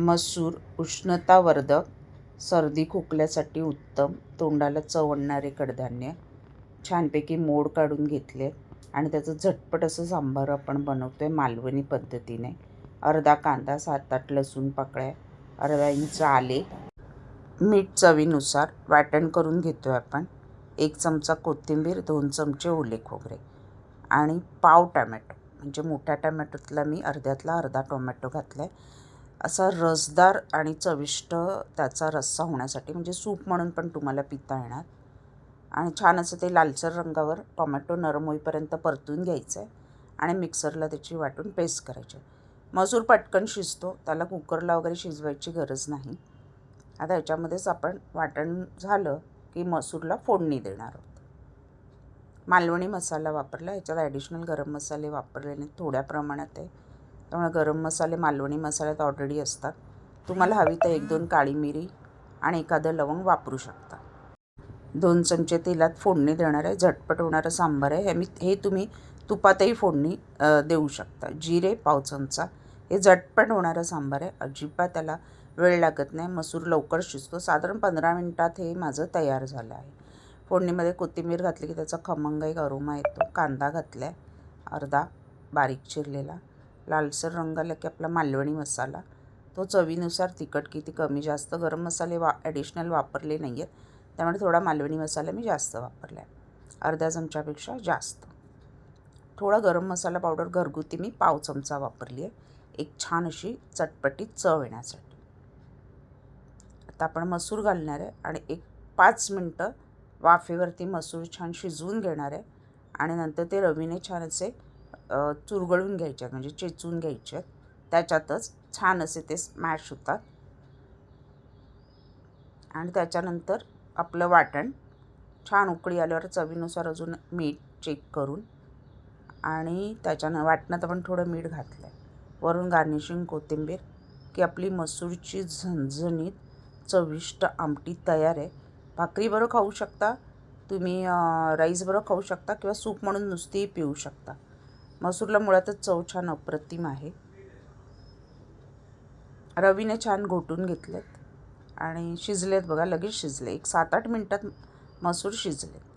मसूर उष्णतावर्धक सर्दी खोकल्यासाठी उत्तम तोंडाला चव आणणारे कडधान्य छानपैकी मोड काढून घेतले आणि त्याचं झटपट असं सांबार आपण बनवतो आहे मालवणी पद्धतीने. अर्धा कांदा सात आठ लसूण पाकळ्या अर्धा इंच आले. मीठ चवीनुसार वाटण करून घेतो आहे आपण. एक चमचा कोथिंबीर दोन चमचे ओले खोबरे आणि पाव टॅमॅटो. म्हणजे मोठ्या टॅमॅटोतला मी अर्ध्यातला अर्धा टोमॅटो घातला आहे असा रसदार आणि चविष्ट त्याचा रस्सा होण्यासाठी म्हणजे सूप म्हणून पण तुम्हाला पिता येणार. आणि छान असं ते लालसर रंगावर टोमॅटो नरम होईपर्यंत परतून घ्यायचं आहे आणि मिक्सरला त्याची वाटून पेस्ट करायची. मसूर पटकन शिजतो त्याला कुकरला वगैरे शिजवायची गरज नाही. आता याच्यामध्येच आपण वाटण झालं की मसूरला फोडणी देणार आहोत. मालवणी मसाला वापरला याच्यात ॲडिशनल गरम मसाले वापरलेले थोड्या प्रमाणात आहे. त्यामुळे गरम मसाले मालवणी मसाल्यात ऑलरेडी असतात. तुम्हाला हवी तर एक दोन काळी मिरी आणि एखादं लवंग वापरू शकता. दोन चमचे तेलात फोडणी देणार आहे. झटपट होणारं सांबार आहे. हे मी हे तुम्ही तुपातही फोडणी देऊ शकता. जिरे पाव चमचा. हे झटपट होणारं सांबार आहे. अजिबात त्याला वेळ लागत नाही. मसूर लवकर शिजतो. साधारण पंधरा मिनटात हे माझं तयार झालं आहे. फोडणीमध्ये कोथिंबीर घातली की त्याचा खमंग एक अरोमा येतो. कांदा घातला आहे अर्धा बारीक चिरलेला. लालसर रंग आला की आपला मालवणी मसाला. तो चवीनुसार तिखट किती कमी जास्त गरम मसाले वा ॲडिशनल वापरले नाही आहेत त्यामुळे थोडा मालवणी मसाला मी जास्त वापरला आहे अर्ध्या चमच्यापेक्षा जास्त. थोडा गरम मसाला पावडर घरगुती मी पाव चमचा वापरली आहे एक छान अशी चटपटी चव येण्यासाठी. आता आपण मसूर घालणार आहे आणि एक पाच मिनटं वाफेवरती मसूर छान शिजवून घेणार आहे. आणि नंतर ते रवीने छान असे चुरगळून घ्यायच्या म्हणजे चेचून घ्यायच्या आहेत त्याच्यातच छान असे ते स्मॅश होतात. आणि त्याच्यानंतर आपलं वाटण. छान उकळी आल्यावर चवीनुसार अजून मीठ चेक करून. आणि त्याच्यानं वाटणात आपण थोडं मीठ घातलं आहे वरून गार्निशिंग कोथिंबीर. की आपली मसूरची झणझणीत चविष्ट आमटी तयार आहे. भाकरीबरोबर खाऊ शकता. तुम्ही राईसबरोबर खाऊ शकता किंवा सूप म्हणून नुसतीही पिऊ शकता. मसूरला मुळातच चव छान अप्रतिम आहे. रवीने छान घोटून घेतलेत आणि शिजलेत बघा लगेच शिजले. एक सात आठ मिनटात मसूर शिजले.